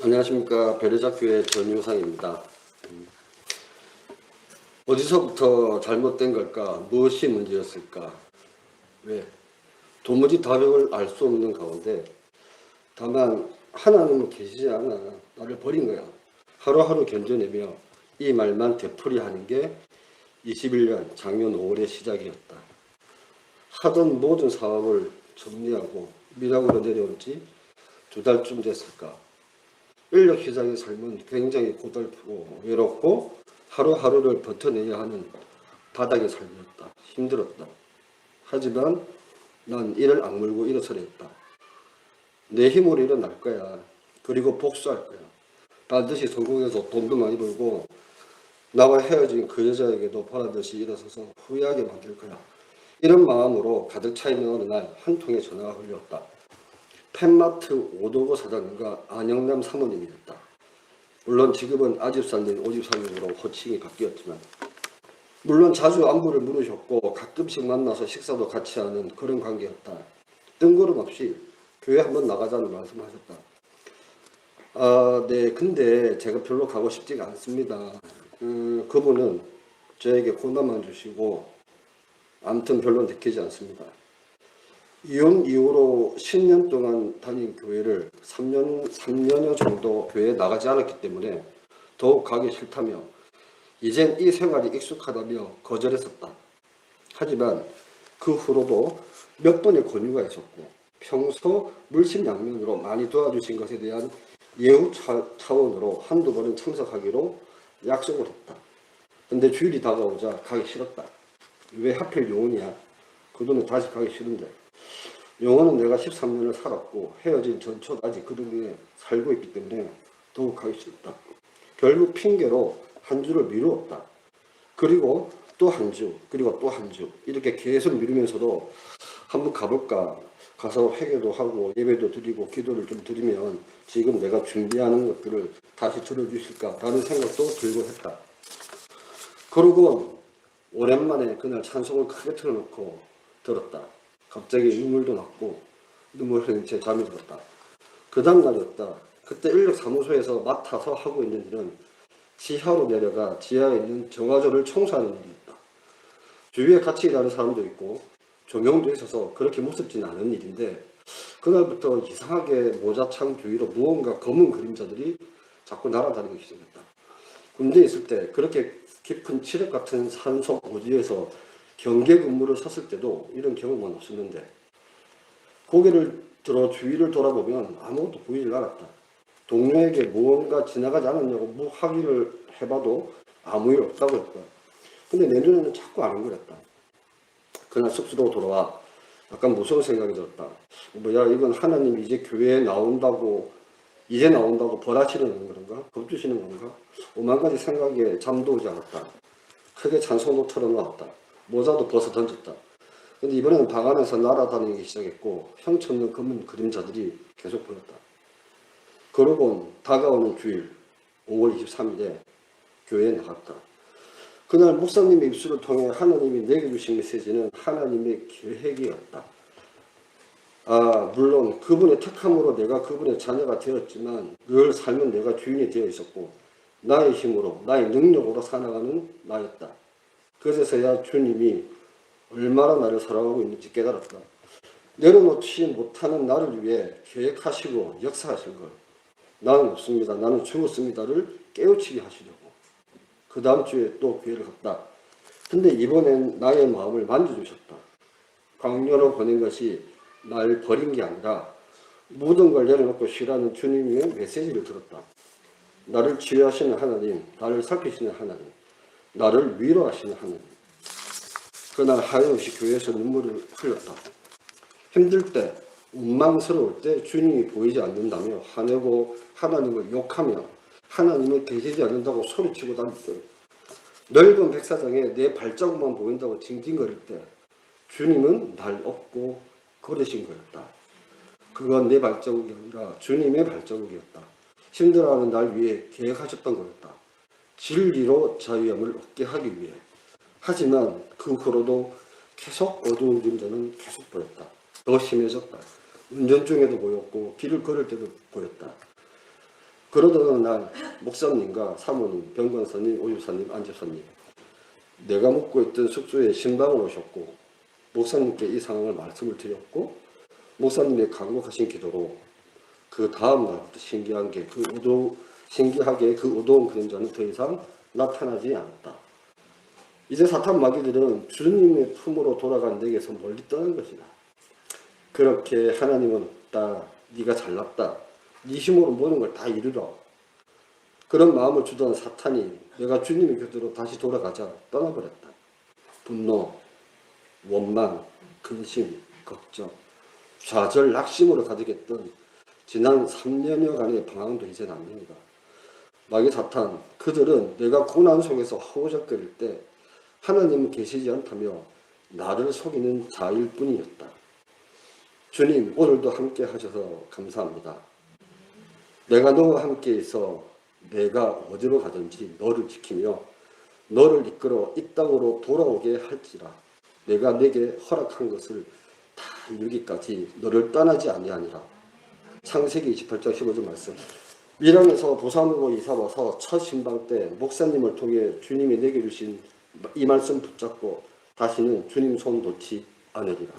안녕하십니까 베르자교회 전유상입니다. 음. 어디서부터 잘못된 걸까? 무엇이 문제였을까? 왜? 도무지 답을 알 수 없는 가운데 다만 하나님은 계시지 않아 나를 버린 거야. 하루하루 견뎌내며 이 말만 되풀이하는 게 21년 작년 5월의 시작이었다. 하던 모든 사업을 정리하고 미락으로 내려온 지 두 달쯤 됐을까? 인력 시장의 삶은 굉장히 고달프고 외롭고 하루하루를 버텨내야 하는 바닥의 삶이었다. 힘들었다. 하지만 난 이를 악물고 일어서려 했다. 내 힘으로 일어날 거야. 그리고 복수할 거야. 반드시 성공해서 돈도 많이 벌고 나와 헤어진 그 여자에게도 보라듯이 일어서서 후회하게 만들 거야. 이런 마음으로 가득 차 있는 어느 날 한 통의 전화가 걸렸다. 펜마트 오도고 사장님과 안영남 사모님이었다. 물론 지금은 아집살님, 오집살님으로 호칭이 바뀌었지만 물론 자주 안부를 물으셨고 가끔씩 만나서 식사도 같이 하는 그런 관계였다. 뜬구름 없이 교회 한번 나가자는 말씀하셨다. 아, 네. 근데 제가 별로 가고 싶지가 않습니다. 음, 그분은 저에게 고난만 주시고 아무튼 별로 느끼지 않습니다. 이혼 이후로 10년 동안 다닌 교회를 3년, 3년여 정도 교회에 나가지 않았기 때문에 더욱 가기 싫다며 이젠 이 생활이 익숙하다며 거절했었다. 하지만 그 후로도 몇 번의 권유가 있었고 평소 물심양면으로 많이 도와주신 것에 대한 예우 차- 차원으로 한두 번은 참석하기로 약속을 했다. 근데 주일이 다가오자 가기 싫었다. 왜 하필 용원이야? 그 돈은 다시 가기 싫은데. 영어는 내가 13년을 살았고 헤어진 전초 아직 그 동네에 살고 있기 때문에 더욱 가기 싫다. 결국 핑계로 한 주를 미루었다. 그리고 또 한 주, 그리고 또 한 주. 이렇게 계속 미루면서도 한번 가볼까. 가서 회개도 하고 예배도 드리고 기도를 좀 드리면 지금 내가 준비하는 것들을 다시 들어주실까. 라는 생각도 들고 했다. 그러고 오랜만에 그날 찬송을 크게 틀어놓고 들었다. 갑자기 눈물도 났고 눈물 흘린 채 잠이 들었다. 그 다음 날이었다. 그때 인력 사무소에서 맡아서 하고 있는 일은 지하로 내려가 지하에 있는 정화조를 청소하는 일이었다. 주위에 같이 일하는 사람도 있고 조명도 있어서 그렇게 무섭지는 않은 일인데 그날부터 이상하게 모자창 주위로 무언가 검은 그림자들이 자꾸 날아다니기 시작했다. 군대에 있을 때 그렇게 깊은 칠흑 같은 산소 고지에서 경계 근무를 섰을 때도 이런 경험은 없었는데 고개를 들어 주위를 돌아보면 아무것도 보이질 않았다. 동료에게 무언가 지나가지 않았냐고 무 확인을 해봐도 아무 일 없다고 했다. 근데 내 눈에는 자꾸 안 그랬다. 그날 숙소로 돌아와 약간 무서운 생각이 들었다. 뭐야 이건 하나님이 이제 교회에 나온다고 이제 나온다고 벌하시는 그런가? 겁주시는 건가? 오만 가지 생각에 잠도 오지 않았다. 크게 찬송도 틀어놓았다. 모자도 벗어 던졌다. 근데 이번에는 방 안에서 날아다니기 시작했고 형처럼 검은 그림자들이 계속 보였다. 그러곤 다가오는 주일 5월 23일에 교회에 나갔다. 그날 목사님의 입술을 통해 하나님이 내게 주신 메시지는 하나님의 계획이었다. 아, 물론 그분의 택함으로 내가 그분의 자녀가 되었지만 늘 삶은 내가 주인이 되어 있었고 나의 힘으로 나의 능력으로 살아가는 나였다. 그래서야 주님이 얼마나 나를 사랑하고 있는지 깨달았다. 내려놓지 못하는 나를 위해 계획하시고 역사하신 걸 나는 없습니다. 나는 죽었습니다를 깨우치게 하시려고. 그 다음 주에 또 기회를 갔다. 근데 이번엔 나의 마음을 만져주셨다. 강렬로 보낸 것이 날 버린 게 아니라 모든 걸 내려놓고 쉬라는 주님의 메시지를 들었다. 나를 치유하시는 하나님, 나를 살피시는 하나님, 나를 위로하시는 하나님. 그날 하염없이 교회에서 눈물을 흘렸다. 힘들 때, 원망스러울 때 주님이 보이지 않는다며 화내고 하나님을 욕하며 하나님을 계시지 않는다고 소리치고 때 넓은 백사장에 내 발자국만 보인다고 징징거릴 때 주님은 날 업고 걸으신 거였다. 그건 내 발자국이 아니라 주님의 발자국이었다. 힘들어하는 날 위해 계획하셨던 거였다. 진리로 자유함을 얻게 하기 위해. 하지만 그 후로도 계속 어두운 그림자는 계속 보였다. 더 심해졌다. 운전 중에도 보였고 길을 걸을 때도 보였다. 그러던 어느 날 목사님과 사모님, 병건사님, 오유사님, 안집사님 내가 묵고 있던 숙소에 신방을 오셨고 목사님께 이 상황을 말씀을 드렸고 목사님의 간곡하신 기도로 그 다음 날부터 신기한 게 그 신기하게 그 어두운 그림자는 더 이상 나타나지 않았다. 이제 사탄 마귀들은 주님의 품으로 돌아간 내게서 멀리 떠난 것이다. 그렇게 하나님은 없다. 네가 잘났다. 네 힘으로 모든 걸 다 이루라. 그런 마음을 주던 사탄이 내가 주님의 곁으로 다시 돌아가자 떠나버렸다. 분노, 원망, 근심, 걱정, 좌절, 낙심으로 가득했던 지난 3년여간의 방황도 이제 납니다. 마귀 사탄, 그들은 내가 고난 속에서 허우적거릴 때 하나님은 계시지 않다며 나를 속이는 자일 뿐이었다. 주님, 오늘도 함께 하셔서 감사합니다. 내가 너와 함께 있어 내가 어디로 가든지 너를 지키며 너를 이끌어 이 땅으로 돌아오게 할지라 내가 내게 허락한 것을 다 이루기까지 너를 떠나지 아니하니라 창세기 28장 15절 말씀 밀양에서 부산으로 이사 와서 첫 신방 때 목사님을 통해 주님이 내게 주신 이 말씀 붙잡고 다시는 주님 손 놓지 않으리라